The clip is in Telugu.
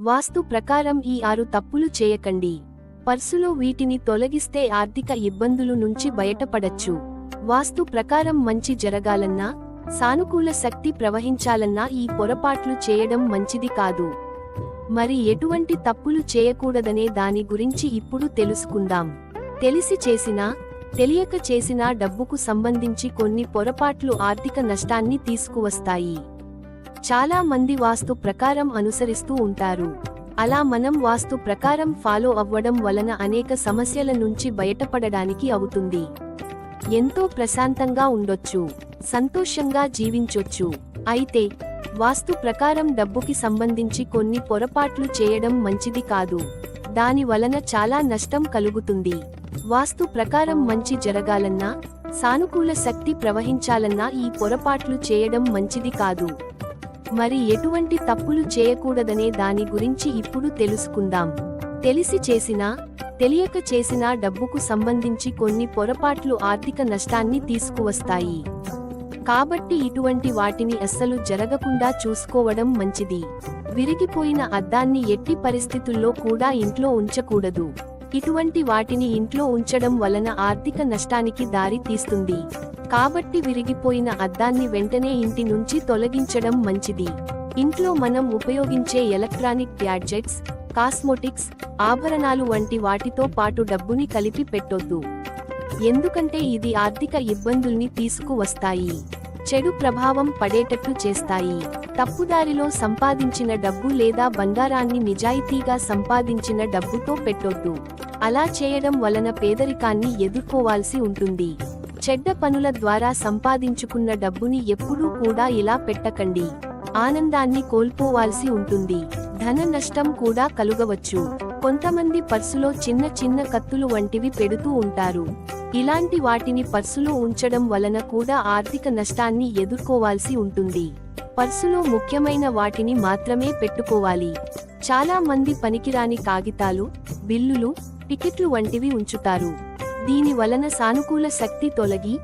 వాస్తు ప్రకారం ఈ ఆరు తప్పులు చేయకండి. పర్సులో వీటిని తొలగిస్తే ఆర్థిక ఇబ్బందులు నుంచి బయటపడచ్చు. వాస్తు ప్రకారం మంచి జరగాలన్నా సానుకూల శక్తి ప్రవహించాలన్నా ఈ పొరపాట్లు చేయడం మంచిది కాదు. మరి ఎటువంటి తప్పులు చేయకూడదనే దాని గురించి ఇప్పుడు తెలుసుకుందాం. తెలిసి చేసినా తెలియక చేసినా డబ్బుకు సంబంధించి కొన్ని పొరపాట్లు ఆర్థిక నష్టాన్ని తీసుకువస్తాయి. చాలా మంది వాస్తు ప్రకారం అనుసరిస్తూ ఉంటారు. అలా మనం వాస్తు ప్రకారం ఫాలో అవ్వడం వలన అనేక సమస్యల నుంచి బయటపడడానికి అవుతుంది. ఎంతో ప్రశాంతంగా ఉండొచ్చు. సంతోషంగా జీవించొచ్చు. అయితే వాస్తు ప్రకారం డబ్బుకి సంబంధించి కొన్ని పొరపాట్లు చేయడం మంచిది కాదు. దాని వలన చాలా నష్టం కలుగుతుంది. వాస్తు ప్రకారం మంచి జరగాలన్నా సానుకూల శక్తి ప్రవహించాలన్నా ఈ పొరపాట్లు చేయడం మంచిది కాదు. మరి ఎటువంటి తప్పులు చేయకూడదనే దాని గురించి ఇప్పుడు తెలుసుకుందాం. తెలిసి చేసినా తెలియక చేసినా డబ్బుకు సంబంధించి కొన్ని పొరపాట్లు ఆర్థిక నష్టాన్ని తీసుకువస్తాయి. కాబట్టి ఇటువంటి వాటిని అస్సలు జరగకుండా చూసుకోవడం మంచిది. విరిగిపోయిన అద్దాన్ని ఎట్టి పరిస్థితుల్లో కూడా ఇంట్లో ఉంచకూడదు. ఇటువంటి వాటిని ఇంట్లో ఉంచడం వలన ఆర్థిక నష్టానికి దారి తీస్తుంది. కాబట్టి విరిగిపోయిన అద్దాన్ని వెంటనే ఇంటి నుంచి తొలగించడం మంచిది. ఇంట్లో మనం ఉపయోగించే ఎలక్ట్రానిక్ గ్యాడ్జెట్స్ కాస్మోటిక్స్ ఆభరణాలు వంటి వాటితో పాటు డబ్బుని కలిపి పెట్టొద్దు. ఎందుకంటే ఇది ఆర్థిక ఇబ్బందుల్ని తీసుకువస్తాయి. చెడు ప్రభావం పడేటట్లు చేస్తాయి. తప్పుదారిలో సంపాదించిన డబ్బు లేదా బంగారాన్ని నిజాయితీగా సంపాదించిన డబ్బుతో పెట్టొద్దు. అలా చేయడం వలన పేదరికాన్ని ఎదుర్కోవాల్సి ఉంటుంది. చెడ్డ పనుల ద్వారా సంపాదించుకున్న డబ్బుని ఎప్పుడూ కూడా ఇలా పెట్టకండి. ఆనందాన్ని కోల్పోవాల్సి ఉంటుంది. ధన నష్టం కూడా కలుగవచ్చు. కొంతమంది పర్సులో చిన్న చిన్న కత్తులు వంటివి పెడుతూ ఉంటారు. ఇలాంటి వాటిని పర్సులో ఉంచడం వలన కూడా ఆర్థిక నష్టాన్ని ఎదుర్కోవాల్సి ఉంటుంది. పర్సులో ముఖ్యమైన వాటిని మాత్రమే పెట్టుకోవాలి. చాలా మంది పనికిరాని కాగితాలు బిల్లులు టికెట్లు వంటివి ఉంచుతారు. దీని వలన సానుకూల శక్తి తొలగి